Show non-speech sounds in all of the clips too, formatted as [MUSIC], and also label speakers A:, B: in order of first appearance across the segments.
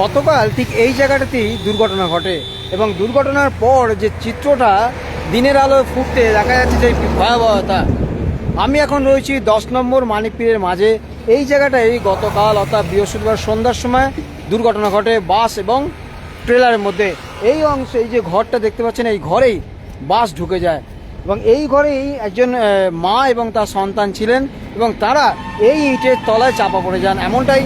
A: গতকাল ঠিক এই জায়গাটাতেই দুর্ঘটনা ঘটে এবং দুর্ঘটনার পর যে চিত্রটা দিনের আলোয় ফুটতে দেখা যাচ্ছে যে ভয়াবহতা। আমি এখন রয়েছি দশ নম্বর মানিকপীরের মাঝে। এই জায়গাটায় গতকাল অর্থাৎ বৃহস্পতিবার সন্ধ্যার সময় দুর্ঘটনা ঘটে বাস এবং ট্রেলারের মধ্যে। এই অংশে এই যে ঘরটা দেখতে পাচ্ছেন, এই ঘরেই বাস ঢুকে যায় এবং এই ঘরেই একজন মা এবং তার সন্তান ছিলেন এবং তারা এই ইটের তলায় চাপা পড়ে যান। এমনটাই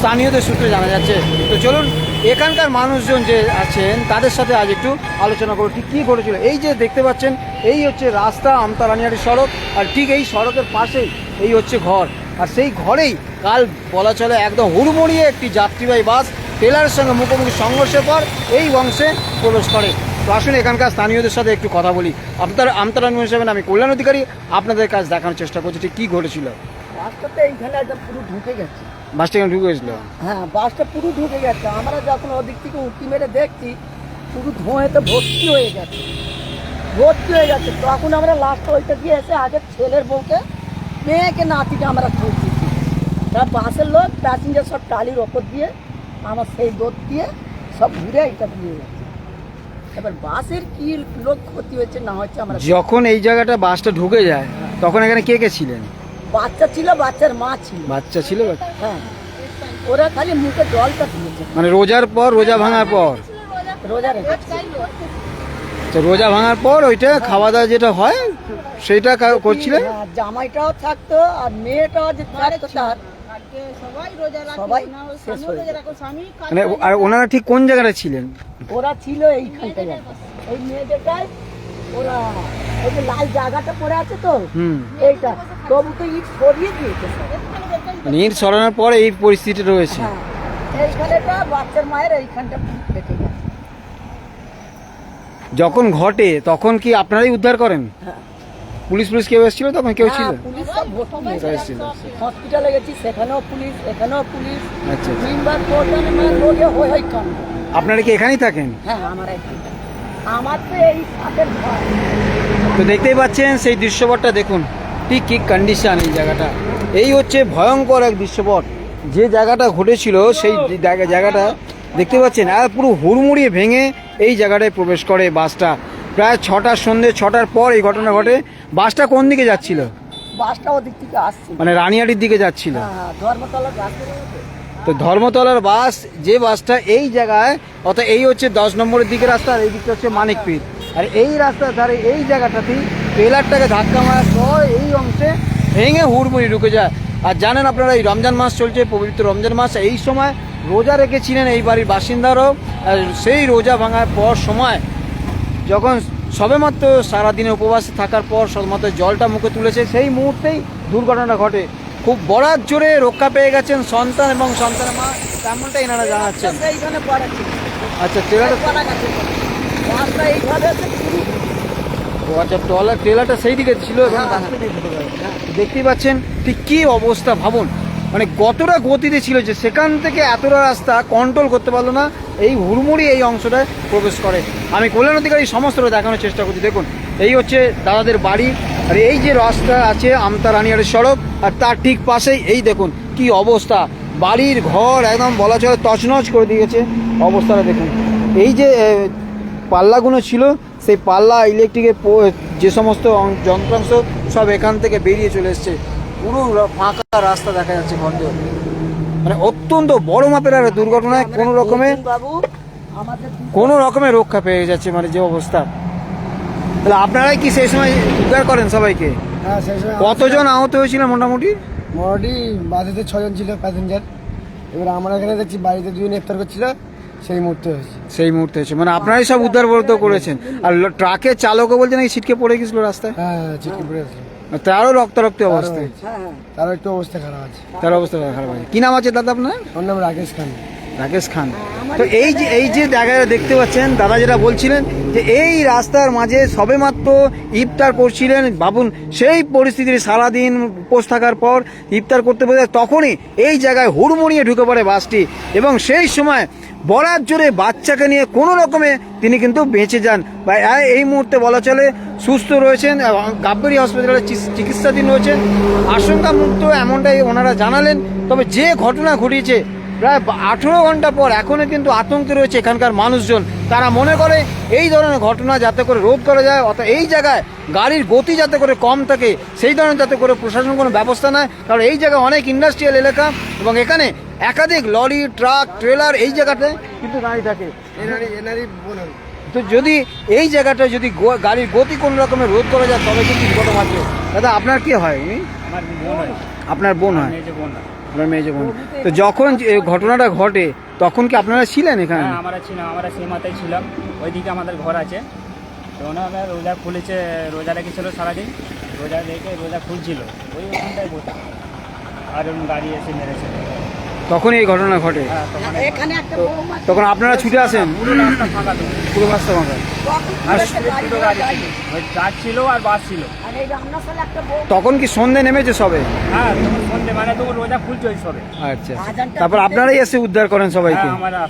A: স্থানীয়দের সূত্রে জানা যাচ্ছে। তো চলুন, এখানকার মানুষজন যে আছেন, তাদের সাথে আজ একটু আলোচনা করো ঠিক কী ঘটেছিল? এই যে দেখতে পাচ্ছেন, এই হচ্ছে রাস্তা আমতারানিয়ারি সড়ক, আর ঠিক এই সড়কের পাশেই এই হচ্ছে ঘর। আর সেই ঘরেই কাল বলা চলে একদম হুড়মুড়িয়ে একটি যাত্রীবাহী বাস ট্রেলারের সঙ্গে মুখোমুখি সংঘর্ষের পর এই অংশে প্রবেশ করে। তো আসুন এখানকার স্থানীয়দের সাথে একটু কথা বলি। আপনার আমতারানি হিসেবে আমি কল্যাণ অধিকারী, আপনাদের কাজ দেখানোর চেষ্টা করছি, ঠিক কী ঘটেছিল?
B: বাসটাতে এইখানে একদম পুরো ঢুকে গেছে।
A: বাসটা এখানে ঢুকে গেছিল?
B: হ্যাঁ বাসটা পুরো ঢুকে গেছে। আমরা যখন ওদিক থেকে উঁকি মেরে দেখছি পুরো ধোঁয়াতে ভর্তি হয়ে গেছে। ভর্তি হয়ে গেছে। তখন আমরা লাস্ট ওইটা দিয়ে এসে আগে ছেলের বউকে মেয়েকে নাতিকে আমরা খুঁজছি তার বাসের লোক প্যাসেঞ্জার সব টালির ওপর দিয়ে আমার সেই দোধ দিয়ে সব ঘুরে এইটা দিয়ে গেছে। এবার বাসের কি লোক ক্ষতি হয়েছে না হচ্ছে আমরা
A: যখন এই জায়গাটা বাসটা ঢুকে যায় তখন এখানে কে কে ছিলেন?
B: বাচ্চা ছিল বাচ্চার মা ছিল।
A: বাচ্চা ছিল
B: হ্যাঁ। ওরা খালি মুখে জলটা দিয়েছে।
A: মানে রোজার পর রোজা ভাঙার পর?
B: রোজা
A: তো রোজা ভাঙার পর ওইটা খাওয়া দাওয়া যেটা হয় সেটা করছিলেন
B: জামাইটাও থাকতো আর মেয়েটাও যে থাকতো তার।
A: মানে আর ওনারা ঠিক কোন জায়গাটা ছিলেন?
B: ওরা ছিল এইখানটায় এই মেয়েদেরটাই ওরা ওই যে লাল জায়গাটা পড়ে আছে তো
A: হুম।
B: এইটা। তবু তো ইট সরিয়ে দিয়েছে
A: মানে ইট সরানোর পর এই পরিস্থিতি রয়েছে।
B: হ্যাঁ এইখানেটা বাচ্চার মায়ের এইখানটা ফেটে গেছে।
A: যখন ঘটে তখন কি আপনারাই উদ্ধার করেন?
B: হ্যাঁ।
A: পুলিশ পুলিশ কেউ এসেছিল তখন? কেউ ছিল?
B: হ্যাঁ।
A: ছিল।
B: হসপিটালে গেছি সেখানেও পুলিশ এখানেও পুলিশ।
A: আচ্ছা আচ্ছা।
B: তিনবার হয়ে হয়
A: আপনারা কি এখানেই থাকেন?
B: হ্যাঁ আমার এইখানটা আমার তো এই
A: দেখতেই পাচ্ছেন সেই দৃশ্যপটটা দেখুন। ঠিক কি কন্ডিশন এই জায়গাটা। এই হচ্ছে ভয়ঙ্কর এক দৃশ্যপট। যে জায়গাটা ঘটেছিল সেই জায়গা- জায়গাটা দেখতে পাচ্ছেন আর পুরো হুড়মুড়িয়ে ভেঙে এই জায়গাটায় প্রবেশ করে বাসটা। প্রায় ছটার সন্ধে ছটার পর এই ঘটনা ঘটে। বাসটা কোন দিকে যাচ্ছিল?
B: বাসটা ওদিক থেকে আসছে।
A: মানে রানিয়াটির দিকে যাচ্ছিল।
B: হ্যাঁ ধর্মতলার রাস্তা
A: তো ধর্মতলার বাস, যে বাসটা এই জায়গায়, অর্থাৎ এই হচ্ছে দশ নম্বরের দিকে রাস্তা, আর এই দিকটা হচ্ছে মানিকপীর আর এই রাস্তার ধারে এই জায়গাটাতেই ট্রেলারটাকে ধাক্কা মারার পর এই অংশে ভেঙে হুড়মুড়ি ঢুকে যায়। আর জানেন আপনারা, এই রমজান মাস চলছে, পবিত্র রমজান মাস, এই সময় রোজা রেখেছিলেন এই বাড়ির বাসিন্দারাও সেই রোজা ভাঙার পর সময় যখন সবেমাত্র সারাদিনে উপবাসে থাকার পর সবেমাত্র জলটা মুখে তুলেছে, সেই মুহূর্তেই দুর্ঘটনাটা ঘটে। খুব বড়ার জোরে রক্ষা পেয়ে গেছেন সন্তান এবং সন্তানের মা তেমনটাই এনারা জানাচ্ছেন?
B: এইখানে
A: আচ্ছা ট্রেলার
B: এইভাবে
A: ও আচ্ছা ট্রলার ট্রেলারটা সেই দিকে ছিল এবং
B: হ্যাঁ।
A: দেখতেই পাচ্ছেন ঠিক কী অবস্থা ভাবুন। মানে কতটা গতিতে ছিল যে সেখান থেকে এতটা রাস্তা কন্ট্রোল করতে পারল না এই হুড়মুড়ি এই অংশটায় প্রবেশ করে। আমি কল্যাণ অধিকারী সমস্তটা দেখানোর চেষ্টা করছি। দেখুন এই হচ্ছে দাদাদের বাড়ি আর এই যে রাস্তা আছে আমতা রানিয়ারের সড়ক আর তার ঠিক পাশেই এই দেখুন কি অবস্থা। বাড়ির ঘর একদম বলা চলে তছনছ করে দিয়েছে। অবস্থাটা দেখুন। এই যে পাল্লাগুলো ছিল সেই পাল্লা ইলেকট্রিকের যে সমস্ত যন্ত্রাংশ সব এখান থেকে বেরিয়ে চলে এসছে। পুরো ফাঁকা রাস্তা দেখা যাচ্ছে বন্ধ। মানে অত্যন্ত বড় মাপের আর দুর্ঘটনায় কোনো রকমে কোনো রকমের রক্ষা পেয়ে যাচ্ছে মানে যে অবস্থা। তাহলে আপনারাই কি সেই সময় উদ্ধার করেন সবাইকে?
C: হ্যাঁ সেই সময়
A: কতজন আহত হয়েছিল মোটামুটি?
C: মোটামুটি বাসেতে ছজন ছিল প্যাসেঞ্জার। এবার আমরা এখানে দেখছি বাড়িতে দুজন ইফতার করছিল সেই মুহূর্তে হয়েছে।
A: সেই মুহূর্তে হয়েছে। মানে আপনারাই সব উদ্ধার বলতে করেছেন। আর ট্রাকের চালকও বলছেন এই ছিটকে পড়ে গেছিল রাস্তায়?
C: হ্যাঁ চিঠি পড়ে আছে
A: তারও রক্তারক্ত
B: হ্যাঁ হ্যাঁ
C: তারও একটু অবস্থা খারাপ আছে।
A: তার অবস্থা খারাপ আছে। কি নাম আছে দাদা আপনার?
C: ওর নাম রাকেশ খান।
A: রাকেশ খান। তো এই যে এই যে জায়গাটা দেখতে পাচ্ছেন দাদা যেটা বলছিলেন যে এই রাস্তার মাঝে সবেমাত্র ইফতার করছিলেন বাবুন। সেই পরিস্থিতির সারাদিন উপোস থাকার পর ইফতার করতে বসে তখনই এই জায়গায় হুড়মুড়িয়ে ঢুকে পড়ে বাসটি এবং সেই সময় বরার জোরে বাচ্চাকে নিয়ে কোনো রকমে তিনি কিন্তু বেঁচে যান। বা এই মুহূর্তে বলা চলে সুস্থ রয়েছেন গাব্বারি হসপিটালে চিকিৎসাধীন রয়েছেন। আশঙ্কা মুক্ত এমনটাই ওনারা জানালেন। তবে যে ঘটনা ঘটিয়েছে প্রায় আঠেরো ঘণ্টা পর এখনও কিন্তু আতঙ্কে রয়েছে এখানকার মানুষজন। তারা মনে করে এই ধরনের ঘটনা যাতে করে রোধ করা যায় অর্থাৎ এই জায়গায় গাড়ির গতি যাতে করে কম থাকে সেই ধরনের যাতে করে প্রশাসন কোনো ব্যবস্থা নেয়। কারণ এই জায়গায় অনেক ইন্ডাস্ট্রিয়াল এলাকা এবং এখানে একাধিক লরি ট্রাক ট্রেলার এই জায়গাতে কিন্তু দাঁড়িয়ে থাকে। তো যদি এই জায়গাটা যদি গাড়ির গতি কোনো রকমের রোধ করা যায় তবে কিন্তু দুর্ঘটনা আছে দাদা আপনার কি হয় উনি?
D: হয়।
A: আপনার বোন হয়। আপনার মেয়ে যখন, তো যখন ঘটনাটা ঘটে, তখন কি আপনারা ছিলেন এখানে?
D: হ্যাঁ আমরা ছিলাম, আমরা মাথায় ছিলাম। ওইদিকে আমাদের ঘর আছে। তো ওনারা রোজা খুলেছে, রোজা রেখেছিল সারাদিন। রোজা রেখে রোজা খুলছিল। ওই ওখানটায় বসে। আর গাড়ি এসে মেরেছে।
A: তখন এই ঘটনা ঘটে।
D: হ্যাঁ তখন
B: এখানে একটা বৌমা
A: তখন আপনারা ছুটে আসেন?
D: পুরো ফাঁকা।
B: তখন
D: আর ছিল। ওই ট্রাক ছিল আর বাস ছিল।
B: আর এই রান্নাশালে একটা বউ
A: তখন কি সন্ধে নেমেছে সবে?
D: হ্যাঁ মানে তখন রোজা খুলছে সবে।
A: আচ্ছা। তারপর আপনারাই এসে উদ্ধার করেন সবাইকে?
D: হ্যাঁ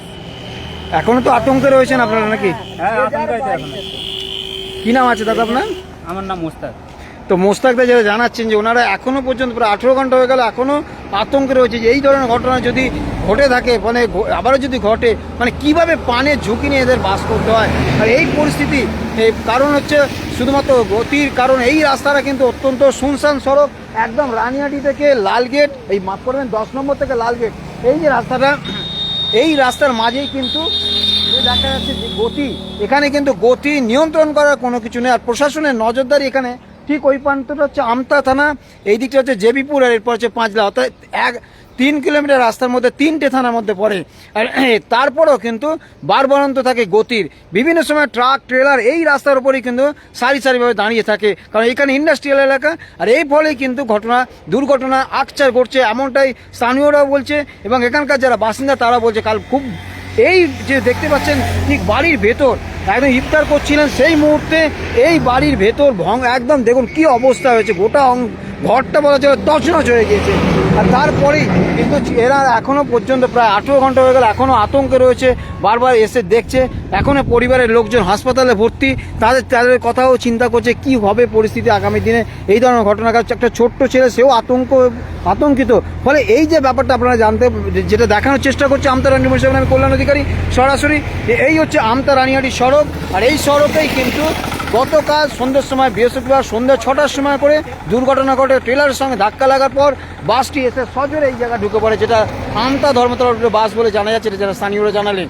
A: এখনও তো আতঙ্কে রয়েছেন আপনারা নাকি?
D: হ্যাঁ।
A: কি নাম আছে দাদা আপনার?
D: আমার নাম মোস্তাক।
A: তো মোস্তাকদা যারা জানাচ্ছেন যে ওনারা এখনও পর্যন্ত প্রায় আঠেরো ঘণ্টা হয়ে গেল, এখনও আতঙ্কে রয়েছে যে এই ধরনের ঘটনা যদি ঘটে থাকে মানে আবারও যদি ঘটে মানে কীভাবে পানের ঝুঁকি নিয়ে এদের বাস করতে হয়? আর এই পরিস্থিতি কারণ হচ্ছে শুধুমাত্র গতির কারণ, এই রাস্তাটা কিন্তু অত্যন্ত শুনশান সড়ক, একদম রানিয়াটি থেকে লালগেট, এই মাফ করবেন দশ নম্বর থেকে লালগেট। এই যে রাস্তাটা, এই রাস্তার মাঝেই কিন্তু দেখা যাচ্ছে যে গতি, এখানে কিন্তু গতি নিয়ন্ত্রণ করার কোনো কিছু নেই, আর প্রশাসনের নজরদারি এখানে ঠিক ওই প্রান্তটা হচ্ছে আমতা থানা, এই দিকটা হচ্ছে জেবিপুর আর এরপর হচ্ছে পাঁচলা। অর্থাৎ এক তিন কিলোমিটার রাস্তার মধ্যে তিনটে থানার মধ্যে পড়ে। আর [CLEARS THROAT] তারপরেও কিন্তু বারবারন্ত থাকে গতির। বিভিন্ন সময় ট্রাক, ট্রেলার এই রাস্তার উপরেই কিন্তু সারি সারিভাবে দাঁড়িয়ে থাকে। কারণ এখানে ইন্ডাস্ট্রিয়াল এলাকা, আর এই ফলেই কিন্তু ঘটনা, দুর্ঘটনা আকচার ঘটছে এমনটাই স্থানীয়রাও বলছে এবং এখানকার যারা বাসিন্দা তারা বলছে কাল খুব এই যে দেখতে পাচ্ছেন ঠিক বাড়ির ভেতর, একদম ইফতার করছিলেন সেই মুহূর্তে এই বাড়ির ভেতর ভং একদম দেখুন কি অবস্থা হয়েছে, গোটা ঘরটা বলা চলে, তছনছ হয়ে গিয়েছে। আর তারপরেই কিন্তু এরা এখনও পর্যন্ত প্রায় আঠেরো ঘণ্টা হয়ে গেল, এখনও আতঙ্কে রয়েছে, বারবার এসে দেখছে। এখনও পরিবারের লোকজন হাসপাতালে ভর্তি, তাদের তাদের কথাও চিন্তা করছে, কি হবে পরিস্থিতি আগামী দিনে। এই ধরনের ঘটনা ঘটছে। একটা ছোট্ট ছেলে, সেও আতঙ্ক, আতঙ্কিত। ফলে এই যে ব্যাপারটা আপনারা জানতে, যেটা দেখানোর চেষ্টা করছে আমতা সেখানে আমি কল্যাণ অধিকারী, সরাসরি এই হচ্ছে আমতা রানিয়াটি সড়ক। আর এই সড়কেই কিন্তু গতকাল সন্ধ্যের সময়, বৃহস্পতিবার সন্ধ্যা ছটার সময় করে দুর্ঘটনা ঘটে। ট্রেলারের সঙ্গে ধাক্কা লাগার পর বাসটি এসে সজোরে এই জায়গায় ঢুকে পড়ে, যেটা আমতা ধর্মতলা বাস বলে জানা যাচ্ছে, এটা যারা স্থানীয়রা জানালেন।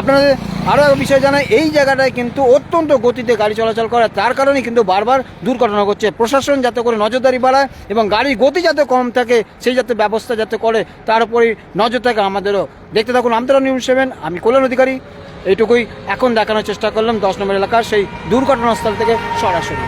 A: আপনাদের আরও এক বিষয় জানায় এই জায়গাটায় কিন্তু অত্যন্ত গতিতে গাড়ি চলাচল করে, তার কারণে কিন্তু বারবার দুর্ঘটনা ঘটছে। প্রশাসন যাতে করে নজরদারি বাড়ায় এবং গাড়ির গতি যাতে কম থাকে, সেই যাতে ব্যবস্থা যাতে করে, তার উপরেই নজর থাকে আমাদেরও। দেখতে থাকুন আমতলা নিউজ সেভেন, আমি কল্যাণ অধিকারী। এইটুকুই এখন দেখানোর চেষ্টা করলাম দশ নম্বর এলাকার সেই দুর্ঘটনাস্থল থেকে সরাসরি।